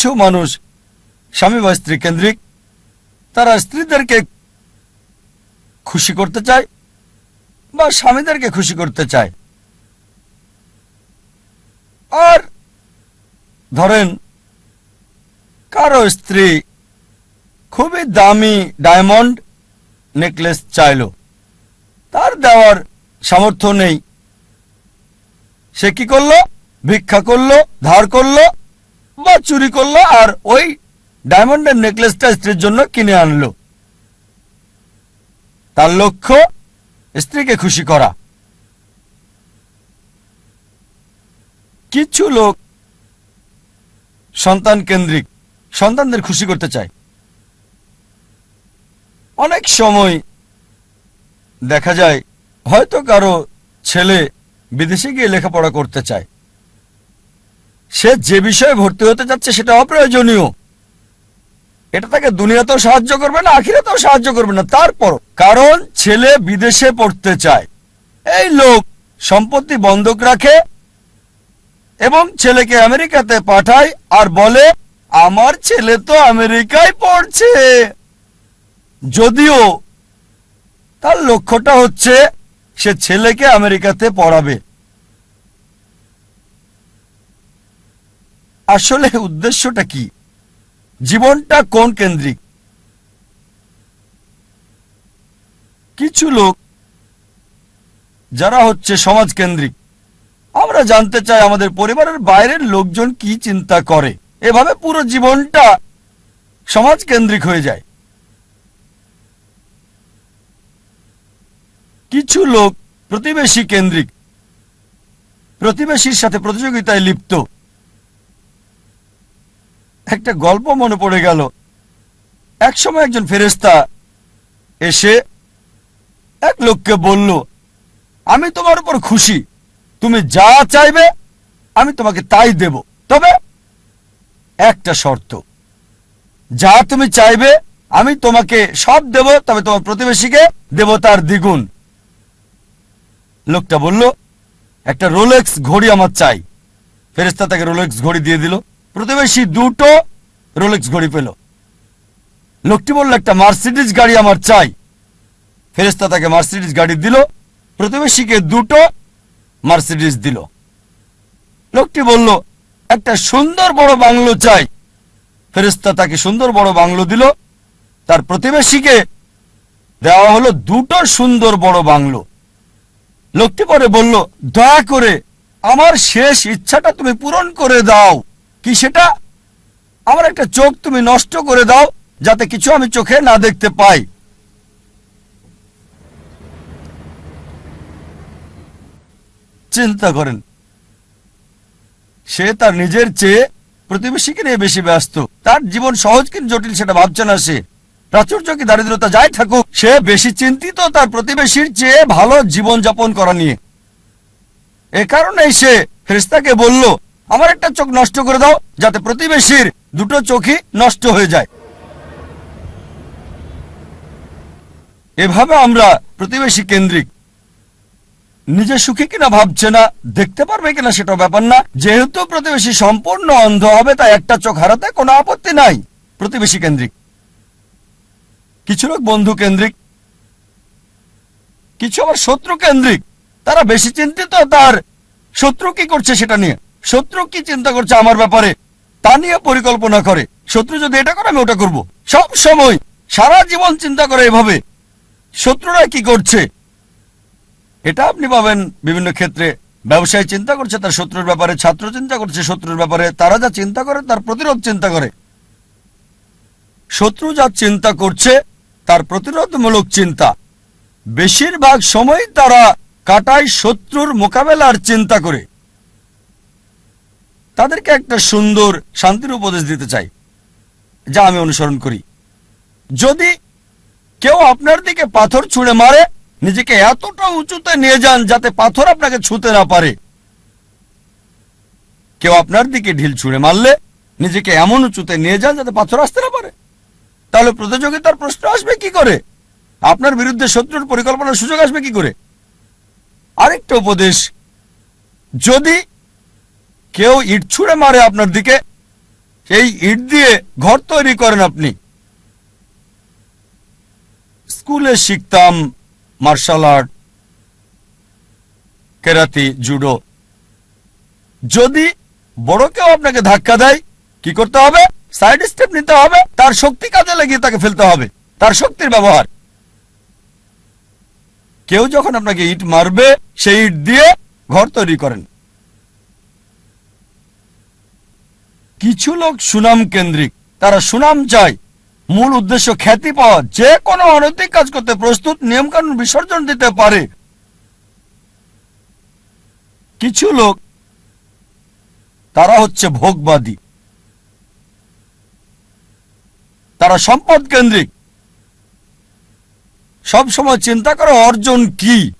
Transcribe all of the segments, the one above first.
কিছু মানুষ স্বামী বা স্ত্রী কেন্দ্রিক, তারা স্ত্রীদেরকে খুশি করতে চায় বা স্বামীদেরকে খুশি করতে চায়। আর ধরেন, কারও স্ত্রী খুবই দামি ডায়মন্ড নেকলেস চাইল, তার দেওয়ার সামর্থ্য নেই। সে কি করল? ভিক্ষা করল, ধার করল বা চুরি করল আর ওই ডায়মন্ডের নেকলেসটা স্ত্রীর জন্য কিনে আনলো। তার লক্ষ্য স্ত্রীকে খুশি করা। কিছু লোক সন্তান কেন্দ্রিক, সন্তানদের খুশি করতে চায়। অনেক সময় দেখা যায় হয়তো কারও ছেলে বিদেশে গিয়ে লেখাপড়া করতে চায়। সে যে বিষয়ে ভর্তি হতে যাচ্ছে সেটা অপ্রয়োজনীয়। এটা তাকে দুনিয়াতেও সাহায্য করবে না, আখিরাতেও সাহায্য করবে না। তারপর কারণ ছেলে বিদেশে পড়তে চায়। এই লোক সম্পত্তি বন্ধক রাখে এবং ছেলেকে আমেরিকাতে পাঠায় আর বলে, আমার ছেলে তো আমেরিকায় পড়ছে। যদিও তার লক্ষ্যটা হচ্ছে সে ছেলেকে আমেরিকাতে পড়াবে। আসলে উদ্দেশ্যটা কি? জীবনটা কোন কেন্দ্রিক? কিছু লোক যারা হচ্ছে সমাজ কেন্দ্রিক, আমরা জানতে চাই আমাদের পরিবারের বাইরের লোকজন কি চিন্তা করে। এভাবে পুরো জীবনটা সমাজ কেন্দ্রিক হয়ে যায়। কিছু লোক প্রতিবেশী কেন্দ্রিক, প্রতিবেশীর সাথে প্রতিযোগিতায় লিপ্ত। একটা গল্প মনে পড়ে গেল। একসময় একজন ফেরেস্তা এসে এক লোককে বলল, আমি তোমার উপর খুশি। তুমি যা চাইবে, আমি তোমাকে তাই দেব। তবে একটা শর্ত, যা তুমি চাইবে, আমি তোমাকে সব দেব, তবে তোমার প্রতিবেশীকে দেব তার দ্বিগুণ। লোকটা বলল, একটা রোলেক্স ঘড়ি আমার চাই। ফেরেস্তা তাকে রোলেক্স ঘড়ি দিয়ে দিল। প্রতিবেশী দুটো রোলেক্স ঘড়ি পেল। লোকটি বলল, একটা মার্সিডিজ গাড়ি আমার চাই। ফেরেস্তা তাকে মার্সিডিজ গাড়ি দিল। প্রতিবেশীকে দুটো মার্সিডিজ দিল। লোকটি বলল, একটা সুন্দর বড় বাংলো চাই। ফেরেস্তা তাকে সুন্দর বড় বাংলো দিল। তার প্রতিবেশীকে দেওয়া হলো দুটো সুন্দর বড় বাংলো। লোকটি পরে বলল, দয়া করে আমার শেষ ইচ্ছাটা তুমি পূরণ করে দাও। কি সেটা? আমার একটা চোখ তুমি নষ্ট করে দাও, যাতে কিছু আমি চোখে না দেখতে পাই। চিন্তা করেন, সে তার নিজের চেয়ে প্রতিবেশীকে নিয়ে বেশি ব্যস্ত। তার জীবন সহজ কিন্তু জটিল, সেটা ভাবছে না সে। প্রাচুর্য কি দারিদ্রতা যাই থাকুক, সে বেশি চিন্তিত তার প্রতিবেশীর চেয়ে ভালো জীবন যাপন করা নিয়ে। এ কারণেই সে খ্রিস্তাকে বলল আমার একটা চোখ নষ্ট করে দাও, যাতে প্রতিবেশীর দুটো চোখই নষ্ট হয়ে যায়। এভাবে আমরা প্রতিবেশী কেন্দ্রিক নিজে সুখী কিনা ভাবছে না, দেখতে পারবে কিনা সেটা ব্যাপার না। যেহেতু প্রতিবেশী সম্পূর্ণ অন্ধ হবে, তাই একটা চোখ হারাতে কোনো আপত্তি নাই প্রতিবেশী কেন্দ্রিক। কিছু লোক বন্ধু কেন্দ্রিক, কিছু আবার শত্রু কেন্দ্রিক। তারা বেশি চিন্তিত, তার শত্রু কি করছে সেটা নিয়ে। শত্রু কি চিন্তা করছে আমার ব্যাপারে? তা নিয়ে পরিকল্পনা করে। শত্রু যদি এটা করে, আমি ওটা করব। সব সময় সারা জীবন চিন্তা করে এভাবে। শত্রুরা কি করছে? এটা আপনি পাবেন বিভিন্ন ক্ষেত্রে। ব্যবসায় চিন্তা করছে, তার শত্রুর ব্যাপারে। ছাত্র চিন্তা করছে, শত্রুর ব্যাপারে। তারা যা চিন্তা করে, তার প্রতিরোধ চিন্তা করে। শত্রু যা চিন্তা করছে, তার প্রতিরোধমূলক চিন্তা। বেশিরভাগ সময় তারা কাটায় শত্রুর মোকাবেলার চিন্তা করে। তাদেরকে একটা সুন্দর শান্তির উপদেশ দিতে চাই, যা আমি অনুসরণ করি। যদি কেউ আপনার দিকে পাথর ছুঁড়ে মারে, নিজেকে এতটা উঁচুতে নিয়ে যান যাতে পাথর আপনাকে ছুঁতে না পারে। কেউ আপনার দিকে ঢিল ছুঁড়ে মারলে, নিজেকে এমন উঁচুতে নিয়ে যান যাতে পাথর আসতে না পারে। তাহলে প্রতিযোগিতার প্রশ্ন আসবে কি করে? আপনার বিরুদ্ধে শত্রুর পরিকল্পনার সুযোগ আসবে কি করে? আরেকটা উপদেশ, যদি কেউ ইট ছুঁড়ে মারে আপনার দিকে, সেই ইট দিয়ে ঘর তৈরি করেন আপনি। স্কুলে শিখতাম মার্শাল আর্ট, কেরাতি, জুডো। যদি বড় কেউ আপনাকে ধাক্কা দেয়, কি করতে হবে? সাইড স্টেপ নিতে হবে, তার শক্তি কাজে লাগিয়ে তাকে ফেলতে হবে, তার শক্তির ব্যবহার। কেউ যখন আপনাকে ইট মারবে, সেই ইট দিয়ে ঘর তৈরি করেন। কিছু লোক সুনাম কেন্দ্রিক। তারা সুনাম চায়। মূল উদ্দেশ্য খ্যাতি পাওয়া। যে কোনো অনৈতিক কাজ করতে প্রস্তুত, নিয়মকানুন বিসর্জন দিতে পারে। কিছু লোক, তারা হচ্ছে ভোগবাদী। তারা সম্পদ কেন্দ্রিক। সব সময় চিন্তা করে, অর্জন কি?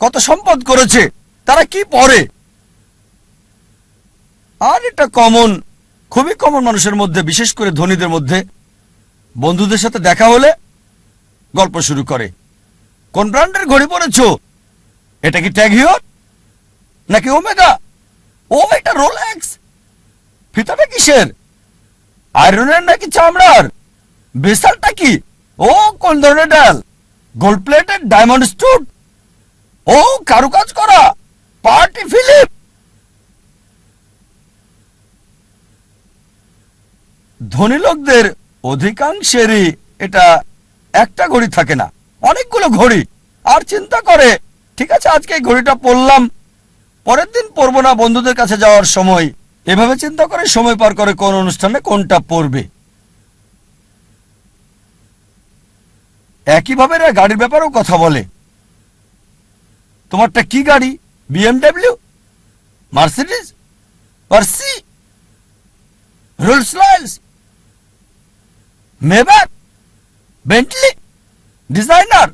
কত সম্পদ করেছে? তারা কি পড়ে? আর এটা কমন খুবই কমন মানুষের মধ্যে, বিশেষ করে ধনীদের মধ্যে, বন্ধুদের সাথে দেখা হলে গল্প শুরু করে। কোন ব্র্যান্ডের ঘড়ি পরেছো? এটা কি ট্যাগ ট্যাগিওর? নাকি ওমেগা? ও, এটা রোলেক্স। ফিতাটা কিসের? আয়রনের নাকি চামড়ার? বেসালটা কি? ও, কোন ধরনের ডাল? গোল্ড প্লেটেড ডায়মন্ড স্টুড ও, কারুকাজ করা? Party Philip! ধনী লোকদের অধিকাংশেরই এটা একটা ঘড়ি থাকে না। অনেকগুলো ঘড়ি। আর চিন্তা করে, ঠিক আছে, আজকে এই ঘড়িটা পরলাম, পরের দিন পরবো না, বন্ধুদের কাছে যাওয়ার সময়। এভাবে চিন্তা করে সময় পার করে কোন অনুষ্ঠানে কোনটা পড়বে একইভাবে গাড়ির ব্যাপারেও কথা বলে। তোমারটা কি গাড়ি? BMW? Mercedes? Porsche? Rolls Royce? Maybach Bentley designer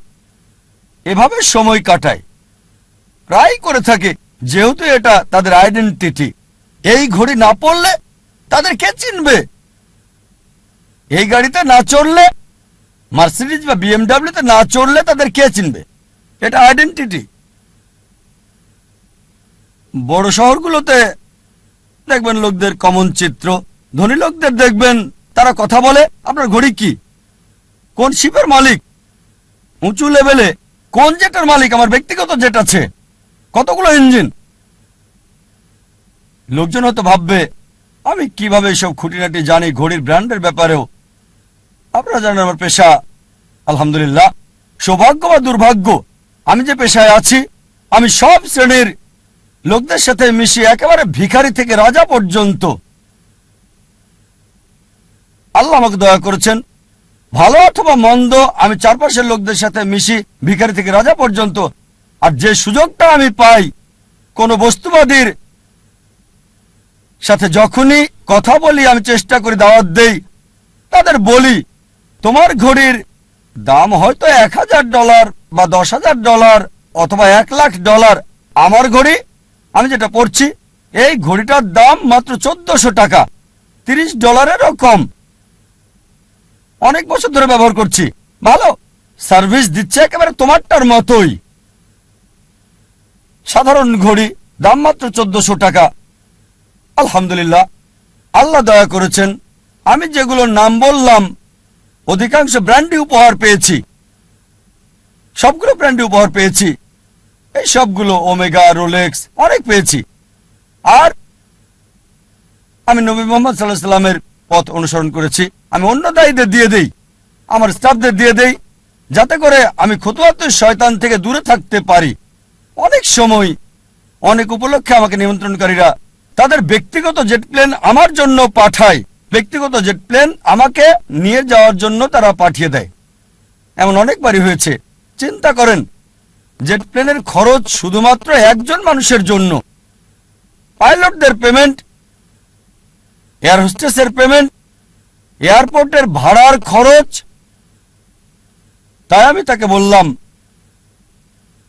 এভাবে সময় কাটায়। প্রায় করে থাকে, যেহেতু এটা তাদের আইডেন্টিটি এই ঘড়ি না পড়লে তাদের কে চিনবে? এই গাড়িতে না চড়লে মার্সিডিজ বা বিএমডাব্লিউতে না চড়লে তাদের কে চিনবে? এটা আইডেন্টিটি বড় শহরগুলোতে দেখবেন লোকদের কমন চিত্র, ধনী লোকদের দেখবেন তারা কথা বলে, আপনার ঘড়ি কি? কোন শিপের মালিক? উঁচু লেভেলে কোন জেটের মালিক? আমার ব্যক্তিগত জেট আছে। কতগুলো ইঞ্জিন? লোকজন হয়তো ভাববে, আমি কীভাবে এসব খুঁটিনাটি জানি? ঘড়ির ব্র্যান্ডের ব্যাপারেও। আপনারা জানেন আমার পেশা। আলহামদুলিল্লাহ। সৌভাগ্য বা দুর্ভাগ্য, আমি যে পেশায় আছি, আমি সব শ্রেণির লোকদের সাথে মিশিয়ে একেবারে ভিখারি থেকে রাজা পর্যন্ত আল্লাহ আমাকে দয়া করেছেন। ভালো অথবা মন্দ, আমি চারপাশের লোকদের সাথে মিশি, ভিখারি থেকে রাজা পর্যন্ত। আর যে সুযোগটা আমি পাই, কোন বস্তুবাদীর সাথে যখনই কথা বলি, আমি চেষ্টা করি দাওয়াত দেই, তাদের বলি, তোমার ঘড়ির দাম হয়তো এক হাজার ডলার বা দশ হাজার ডলার অথবা এক লাখ ডলার। আমার ঘড়ি, আমি যেটা পড়ছি এই ঘড়িটার দাম মাত্র চোদ্দশো টাকা। তিরিশ ডলারেরও কম। অনেক বছর ধরে ব্যবহার করছি। ভালো? সার্ভিস দিচ্ছে একেবারে তোমারটার মতোই। সাধারণ ঘড়ি, দাম মাত্র চোদ্দশো টাকা। আলহামদুলিল্লাহ, আল্লাহ দয়া করেছেন, আমি যেগুলো নাম বললাম, অধিকাংশ ব্র্যান্ডই উপহার পেয়েছি। সবগুলো ব্র্যান্ডই উপহার পেয়েছি। এই সবগুলো ওমেগা, রোলেক্স, অনেক পেয়েছি। আর আমি নবী মোহাম্মদ সাল্লাহ সাল্লামের পথ অনুসরণ করেছি। আমি অন্য দায়ীদের দিয়ে দেই, আমার স্টাফদের দিয়ে দেই, যাতে করে আমি খতুয়াত শয়তান থেকে দূরে থাকতে পারি। অনেক সময়, অনেক উপলক্ষে আমাকে নিমন্ত্রণকারীরা তাদের ব্যক্তিগত জেট প্লেন আমার জন্য পাঠায়। ব্যক্তিগত জেট প্লেন আমাকে নিয়ে যাওয়ার জন্য তারা পাঠিয়ে দেয়। এমন অনেকবারই হয়েছে। চিন্তা করেন, জেট প্লেনের খরচ শুধুমাত্র একজন মানুষের জন্য। পাইলটদের পেমেন্ট, এয়ার হোস্টেসের পেমেন্ট এয়ারপোর্টের ভাড়ার খরচ? তাই আমি তাকে বললাম,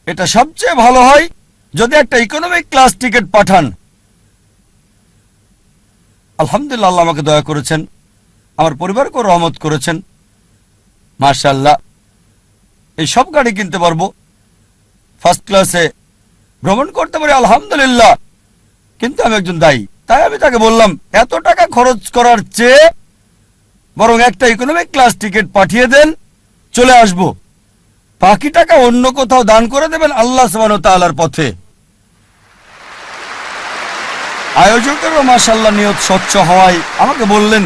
এটা সবচেয়ে ভালো হয় যদি একটা ইকোনমিক ক্লাস টিকিট পাঠান। আলহামদুলিল্লাহ আল্লাহ আমাকে দয়া করেছেন, আমার পরিবারকেও রহমত করেছেন। মার্শাল্লাহ এই সব গাড়ি কিনতে পারব। ফার্স্ট ক্লাসে ভ্রমণ করতে পারি, আলহামদুলিল্লাহ। কিন্তু আমি একজন দায়ী। তাই আমি তাকে বললাম, এত টাকা খরচ করার চেয়ে বরং একটা ইকোনমিক ক্লাস টিকিট পাঠিয়ে দেন, চলে আসব। বাকি টাকা অন্য কোথাও দান করে দেবেন আল্লাহ তাআলার পথে। আয়োজকেরও মাসাল্লাহ নিয়ত স্বচ্ছ হওয়ায় আমাকে বললেন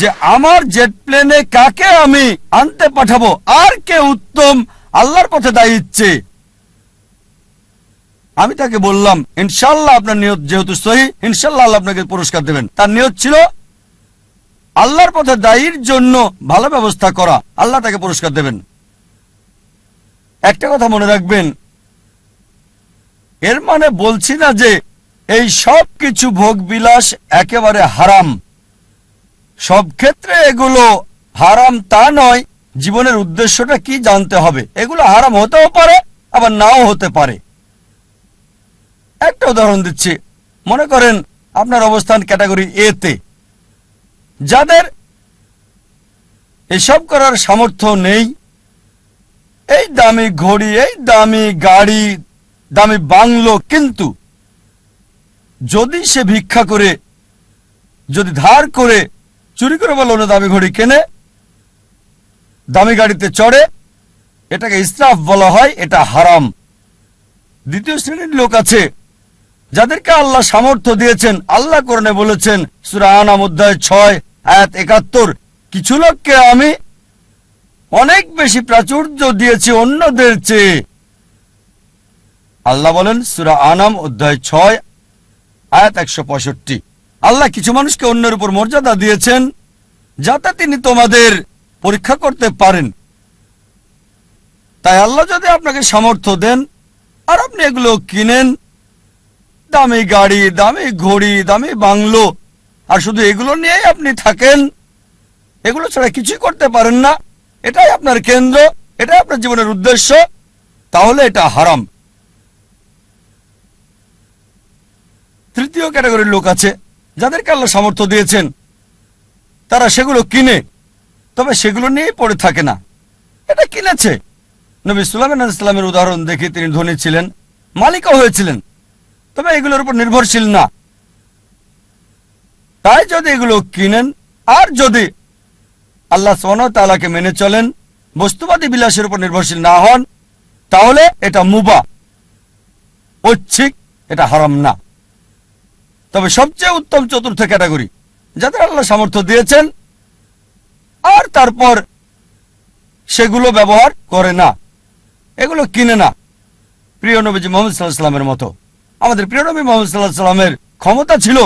যে, আমার জেট প্লেনে কাকে আমি আনতে পাঠাবো? আর কে উত্তম? আল্লাহর পথে দায়ী আমি তাকে বললাম ইনশাল্লাহ আপনার নিয়ত যেহেতু সহি ইনশাল্লাহ আল্লাহ আপনাকে পুরস্কার দেবেন। তার নিয়ত ছিল আল্লাহর পথে দায়ীর জন্য ভালো ব্যবস্থা করা। আল্লাহ তাকে পুরস্কার দেবেন। একটা কথা মনে রাখবেন, এর মানে বলছি না যে এই সব কিছু ভোগ বিলাস একেবারে হারাম। সব ক্ষেত্রে এগুলো হারাম তা নয়, জীবনের উদ্দেশ্যটা কি জানতে হবে। এগুলো হারাম হতেও পারে, আবার নাও হতে পারে। একটা উদাহরণ দিচ্ছি। মনে করেন আপনার অবস্থান ক্যাটাগরি এ তে। যাদের এসব করার সামর্থ্য নেই, এই দামি ঘড়ি, এই দামি গাড়ি, দামি বাংলো, কিন্তু যদি সে ভিক্ষা করে, যদি ধার করে, চুরি করে বলো না দামি ঘড়ি কেনে, দামি গাড়িতে চড়ে, এটাকে ইসরাফ বলা হয়, এটা হারাম। দ্বিতীয় শ্রেণির লোক আছে যাদেরকে আল্লাহ সামর্থ্য দিয়েছেন, আল্লাহ করণে বলেছেন, সুরা আনাম অধ্যায় ছয়, আয়াত একাত্তর, কিছু লোককে আমি অনেক বেশি প্রাচুর্য দিয়েছি অন্যদের চেয়ে। আল্লাহ বলেন, সুরা আনাম অধ্যায় ছয়, আয়াত একশো পঁয়ষট্টি, আল্লাহ কিছু মানুষকে অন্যের উপর মর্যাদা দিয়েছেন, যাতে তিনি তোমাদের পরীক্ষা করতে পারেন। তাই আল্লাহ যদি আপনাকে সামর্থ্য দেন, আর আপনি এগুলো কিনেন দামি গাড়ি, দামি ঘড়ি, দামি বাংলো। আর শুধু এগুলো নিয়েই আপনি থাকেন? এগুলো ছাড়া কিছুই করতে পারেন না। এটাই আপনার কেন্দ্র, এটাই আপনার জীবনের উদ্দেশ্য। তাহলে এটা হারাম। তৃতীয় ক্যাটাগরির লোক আছে, যাদেরকে আল্লাহ সামর্থ্য দিয়েছেন। তারা সেগুলো কিনে, তবে সেগুলো নিয়েই পড়ে থাকে না। এটা কিনেছে। নবী সুলাইমান ইসলামের উদাহরণ দেখে তিনি ধনী ছিলেন, মালিকও হয়েছিলেন। তবে এগুলোর উপর নির্ভরশীল না। তাই যদি এগুলো কিনেন, আর যদি আল্লাহ তালাকে মেনে চলেন, বস্তুবাদী বিলাসের উপর নির্ভরশীল না হন, তাহলে এটা মুবা। ঐচ্ছিক, এটা হারাম না। তবে সবচেয়ে উত্তম চতুর্থ ক্যাটাগরি, যাদের আল্লাহ সামর্থ্য দিয়েছেন, আর তারপর সেগুলো ব্যবহার করে না। এগুলো কিনে না। প্রিয় নবীজি মোহাম্মদ সাল্লাহ সাল্লামের মতো। আমাদের প্রিয় নবী মোহাম্মদ সাল্লাহ সাল্লামের ক্ষমতা ছিল,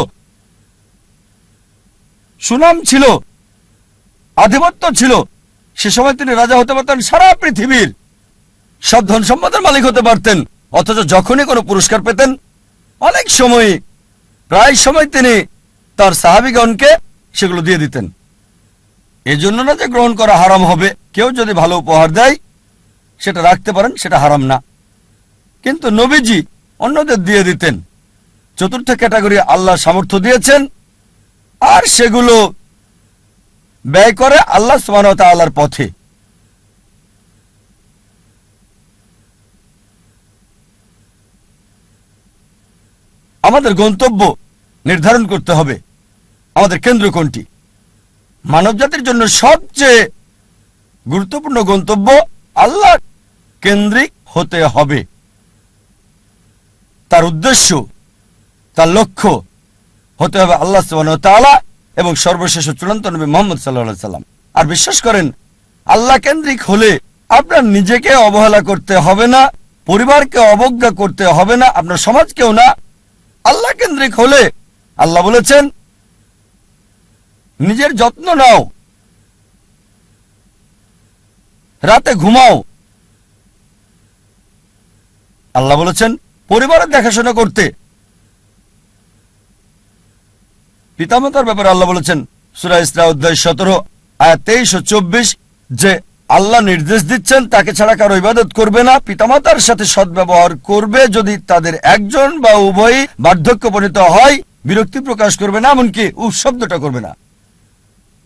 সুনাম ছিল, আধিপত্য ছিল, সে সময় তিনি রাজা হতে পারতেন, সারা পৃথিবীর সব ধন সম্পদের মালিক হতে পারতেন, অথচ যখনই কোনো পুরস্কার পেতেন, অনেক সময়, প্রায় সময় তিনি তার সাহাবিগণকে সেগুলো দিয়ে দিতেন। এজন্য না যে গ্রহণ করা হারাম হবে, কেউ যদি ভালো উপহার দেয়, সেটা রাখতে পারেন, সেটা হারাম না। কিন্তু নবীজি অন্যদের দিয়ে দিতেন। চতুর্থ ক্যাটাগরি আল্লাহ সামর্থ্য দিয়েছেন। আর সেগুলো ব্যয় করে আল্লাহ আল্লাহর পথে। আমাদের গন্তব্য নির্ধারণ করতে হবে। আমাদের কেন্দ্র কোনটি? মানব জাতির জন্য সবচেয়ে গুরুত্বপূর্ণ গন্তব্য আল্লাহ কেন্দ্রিক হতে হবে। তার উদ্দেশ্য, তার লক্ষ্য হতে হবে আল্লাহ তাআলা এবং সর্বশেষ চূড়ান্ত নবী মোহাম্মদ সাল্লাহ সাল্লাম আর বিশ্বাস করেন, আল্লাহ কেন্দ্রিক হলে আপনার নিজেকে অবহেলা করতে হবে না, পরিবারকে অবজ্ঞা করতে হবে না, আপনার সমাজকেও না। আল্লাহ কেন্দ্রিক হলে আল্লাহ বলেছেন, নিজের যত্ন নাও, রাতে ঘুমাও। আল্লাহ বলেছেন পরিবারের দেখাশোনা করতে। পিতামাতার ব্যাপারে আল্লাহ বলেছেন, সুরা ইসরা অধ্যায় সতেরো আয়া তেইশ ও চব্বিশ, যে আল্লাহ নির্দেশ দিচ্ছেন, তাকে ছাড়া কারও ইবাদত করবে না। পিতামাতার সাথে সদ্ব্যবহার করবে যদি তাদের একজন বা উভয়ই বার্ধক্যপরিত হয়, বিরক্তি প্রকাশ করবে না, এমনকি শব্দটা করবে না।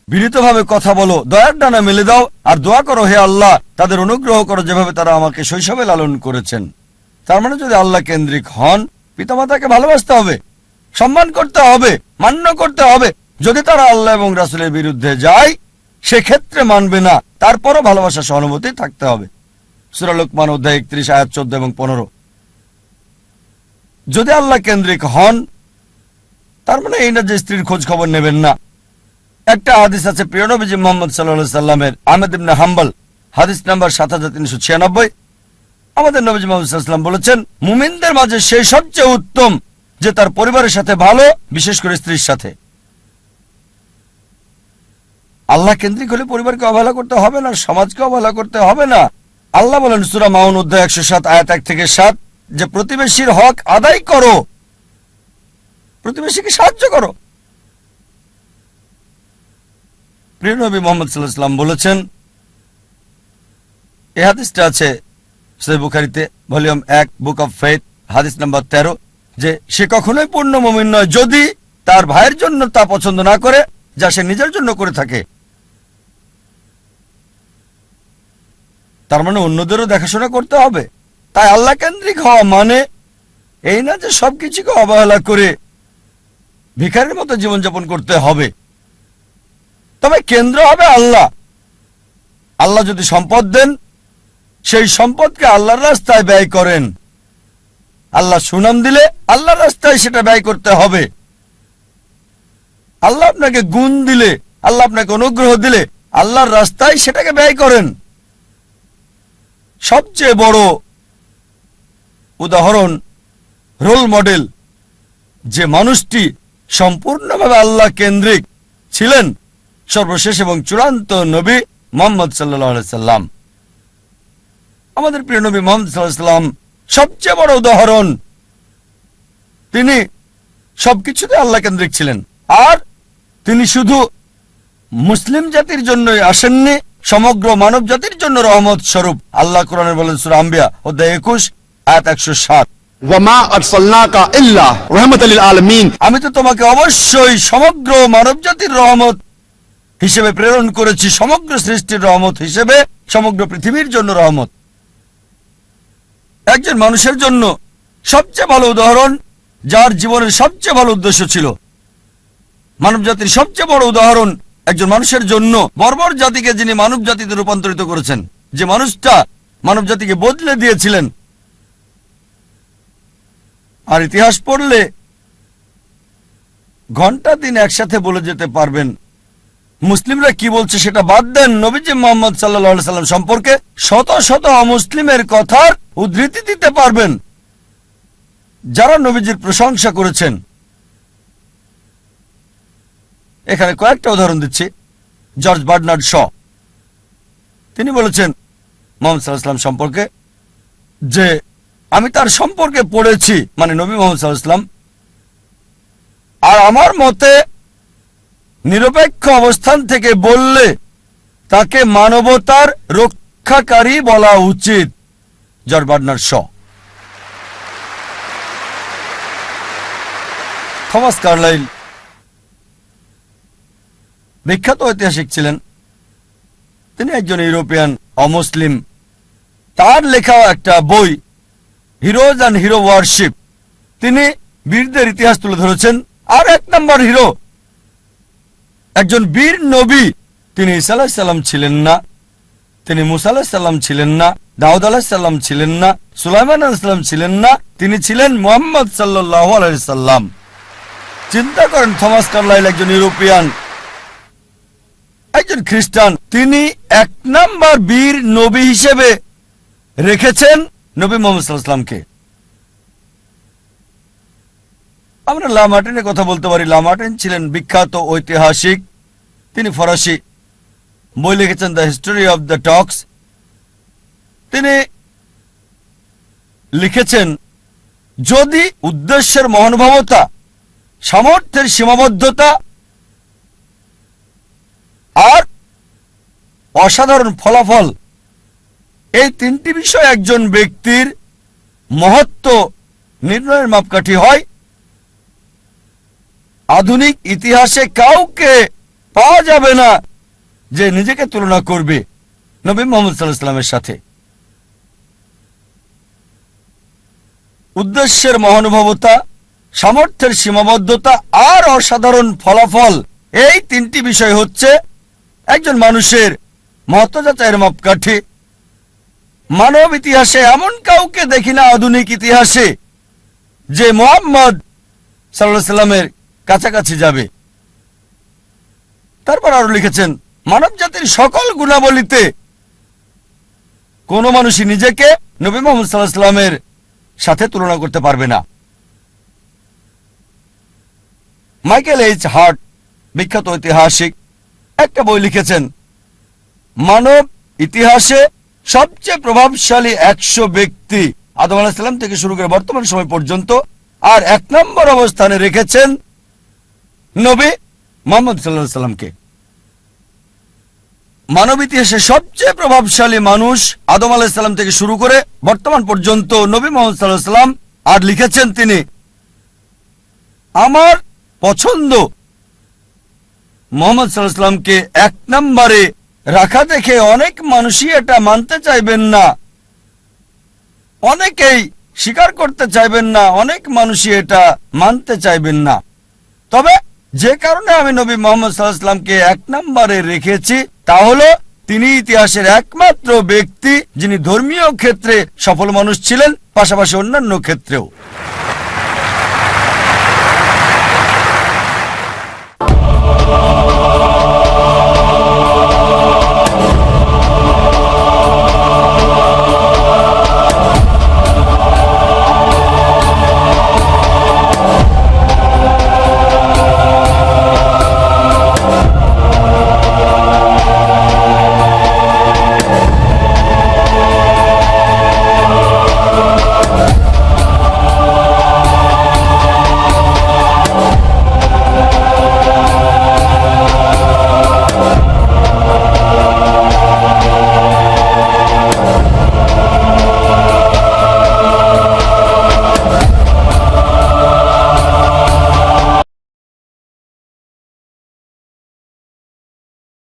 বিনীতভাবে কথা বলো, দয়ার ডানা মেলে দাও, আর দোয়া করো, হে আল্লাহ, তাদের অনুগ্রহ করো যেভাবে তারা আমাকে শৈশবে লালন করেছেন। তার মানে যদি আল্লাহ কেন্দ্রিক হন, পিতামাতাকে ভালোবাসতে হবে, সম্মান করতে হবে, মান্য করতে হবে, যদি তারা আল্লাহ এবং রাসুলের বিরুদ্ধে যায়, সেক্ষেত্রে মানবে না, তারপরও ভালোবাসা সহানুভূতি থাকতে হবে। সুরা লোকমান অধ্যায় একত্রিশ, আয়াত চোদ্দ এবং পনেরো। যদি আল্লাহ কেন্দ্রিক হন, তার মানে এই না যে স্ত্রীর খোঁজ খবর নেবেন না। একটা হাদিস আছে, প্রিয় নবীজি মোহাম্মদ সাল্লাহ সাল্লামের আহমেদ ইবনে হাম্বল, হাদিস নাম্বার সাত হাজার তিনশো ছিয়ানব্বই। আমাদের নবীজি মোহাম্মদ বলেছেন, মুমিনদের মাঝে সেই সবচেয়ে উত্তম, যে তার পরিবারের সাথে ভালো, বিশেষ করে স্ত্রীর সাথে। আল্লাহ কেন্দ্রিক হলে পরিবারকে অবহেলা করতে হবে না, সমাজকে অবহেলা করতে হবে না। আল্লাহ বলেন সুরা মাউন অধ্যায় একশো সাত, আয়াত এক থেকে সাত, যে প্রতিবেশীর হক আদায় করো। প্রতিবেশীকে সাহায্য করো। প্রিয় নবী মোহাম্মদ সাল্লাহ বলেছেন, এ হাদিসটা আছে সে বুখারিতে, ভলিউম এক, বুক অফ ফেথ হাদিস নাম্বার তেরো, যে সে কখনোই পূর্ণ মমিন নয়, যদি তার ভাইয়ের জন্য তা পছন্দ না করে, যা সে নিজের জন্য করে থাকে। তার মানে অন্যদেরও দেখাশোনা করতে হবে। তাই আল্লাহ কেন্দ্রিক হওয়া মানে এই না যে সবকিছুকে অবহেলা করে ভিখারির মতো জীবনযাপন করতে হবে। তবে কেন্দ্র হবে আল্লাহ। আল্লাহ যদি সম্পদ দেন সেই সম্পদকে আল্লাহর রাস্তায় ব্যয় করেন। আল্লাহ সুনাম দিলে আল্লাহর রাস্তায় সেটা ব্যয় করতে হবে। আল্লাহ আপনাকে গুণ দিলে, আল্লাহ আপনাকে অনুগ্রহ দিলে আল্লাহর রাস্তায় সেটাকে ব্যয় করেন। সবচেয়ে বড় উদাহরণ, রোল মডেল, যে মানুষটি সম্পূর্ণভাবে আল্লাহ কেন্দ্রিক ছিলেন, সর্বশেষ এবং চূড়ান্ত নবী মোহাম্মদ সাল্লাহ সাল্লাম। আমাদের প্রিয় নবী মোহাম্মদাম সবচেয়ে বড় উদাহরণ তিনি সবকিছুতে আল্লাহ কেন্দ্রিক ছিলেন। আর তিনি শুধু মুসলিম জাতির জন্যই আসেননি সমগ্র মানব জাতির জন্য রহমত স্বরূপ। আল্লাহ কোরআনে বলেন সুর আম্বিয়া অধ্যায় একুশ এক একশো সাত আমি তো তোমাকে অবশ্যই সমগ্র মানব জাতির রহমত হিসেবে প্রেরণ করেছি সমগ্র সৃষ্টির রহমত হিসেবে সমগ্র পৃথিবীর জন্য রহমত। একজন মানুষের জন্য সবচেয়ে ভালো উদাহরণ যার জীবনের সবচেয়ে ভালো উদ্দেশ্য ছিল। মানব জাতির সবচেয়ে বড় উদাহরণ একজন মানুষের জন্য বর্বর জাতিকে যিনি মানব জাতিতে রূপান্তরিত করেছেন, যে মানুষটা মানব জাতিকে বদলে দিয়েছিলেন। আর ইতিহাস পড়লে ঘণ্টা দিন একসাথে বলে যেতে পারবেন মুসলিমরা কি বলছে সেটা বাদ দেন নবীজি মোহাম্মদ সাল্লাহ সাল্লাম সম্পর্কে শত শত অমুসলিমের কথার উদ্ধৃতি দিতে পারবেন। যারা নবীজির প্রশংসা করেছেন। এখানে কয়েকটা উদাহরণ দিচ্ছি। George Bernard Shaw. তিনি বলেছেন মোহাম্মদ সাল্লাহাম সম্পর্কে যে আমি তার সম্পর্কে পড়েছি মানে নবী মোহাম্মদ সাল্লাহাম আর আমার মতে নিরপেক্ষ অবস্থান থেকে বললে তাকে মানবতার রক্ষাকারী বলা উচিত। George Bernard Shaw. Thomas Carlyle বিখ্যাত ঐতিহাসিক ছিলেন। তিনি একজন ইউরোপিয়ান অমুসলিম। তার লেখা একটা বই, হিরোজ অ্যান্ড হিরো ওয়ারশিপ। তিনি বীরদের ইতিহাস তুলে ধরেছেন। আর এক নম্বর হিরো একজন বীর নবী, তিনি ইসা আলাহিসাল্লাম ছিলেন না, তিনি মুসা আলাহিসাল্লাম ছিলেন না, দাউদ আলাহিসাল্লাম ছিলেন না, সুলাইমান আলাহিসাল্লাম ছিলেন না, তিনি ছিলেন মোহাম্মদ সাল্লাহ আলাইসাল্লাম চিন্তা করেন থমাস কার্লাইল একজন ইউরোপিয়ান, একজন খ্রিস্টান, তিনি এক নাম্বার বীর নবী হিসেবে রেখেছেন নবী মোহাম্মদ সাল্লামকে। আমরা লামার্টিনের কথা বলতে পারি। লামার্টিন ছিলেন বিখ্যাত ঐতিহাসিক, তিনি ফরাসি বই লিখেছেন the history of the Turks তিনি লিখেছেন, যদি উদ্দেশ্যের মহানুভবতা, সামর্থ্যের সীমাবদ্ধতা আর অসাধারণ ফলাফল, এই তিনটি বিষয় একজন ব্যক্তির মহত্ব নির্ণয়ের মাপকাঠি হয় আধুনিক ইতিহাসে কাউকে পাওয়া যাবে না যে নিজেকে তুলনা করবে নবী মোহাম্মদ সাল্লাহামের সাথে। উদ্দেশ্যের মহানুভবতা, সামর্থ্যের সীমাবদ্ধতা আর অসাধারণ ফলাফল এই তিনটি বিষয় হচ্ছে একজন মানুষের মতযাচাইয়ের মাপকাঠি। মানব ইতিহাসে এমন কাউকে দেখি না আধুনিক ইতিহাসে যে মোহাম্মদ সাল্লাহ সাল্লামের কাছাকাছি যাবে। তারপর আরও লিখেছেন, মানব জাতির সকল গুণাবলীতে কোন মানুষই নিজেকে নবী মোহাম্মদ সাল্লাহ সাল্লামের সাথে তুলনা করতে পারবে না। মাইকেল এইচ হার্ট, বিখ্যাত ঐতিহাসিক, একটা বই লিখেছেন, মানব ইতিহাসে সবচেয়ে প্রভাবশালী একশো ব্যক্তি আদম আলাহিসাল্লাম থেকে শুরু করে বর্তমান সময় পর্যন্ত আর এক নম্বর অবস্থানে রেখেছেন নবী মোহাম্মদ সাল্লাহ সাল্লামকে। মানব ইতিহাসে সবচেয়ে প্রভাবশালী মানুষ আদম আলাহিসাল্লাম থেকে শুরু করে বর্তমান পর্যন্ত নবী মোহাম্মদ সাল্লাহ সাল্লাম, আর লিখেছেন তিনি, আমার পছন্দ মোহাম্মদ সাল্লাহামকে এক নম্বরে রাখা দেখে অনেক মানুষই এটা মানতে চাইবেন না। অনেকেই স্বীকার করতে চাইবেন না, অনেক মানুষই এটা মানতে চাইবেন না। তবে যে কারণে আমি নবী মোহাম্মদ সাল্লাহামকে এক নম্বরে রেখেছি, তা হলো তিনি ইতিহাসের একমাত্র ব্যক্তি যিনি ধর্মীয় ক্ষেত্রে সফল মানুষ ছিলেন, পাশাপাশি অন্যান্য ক্ষেত্রেও।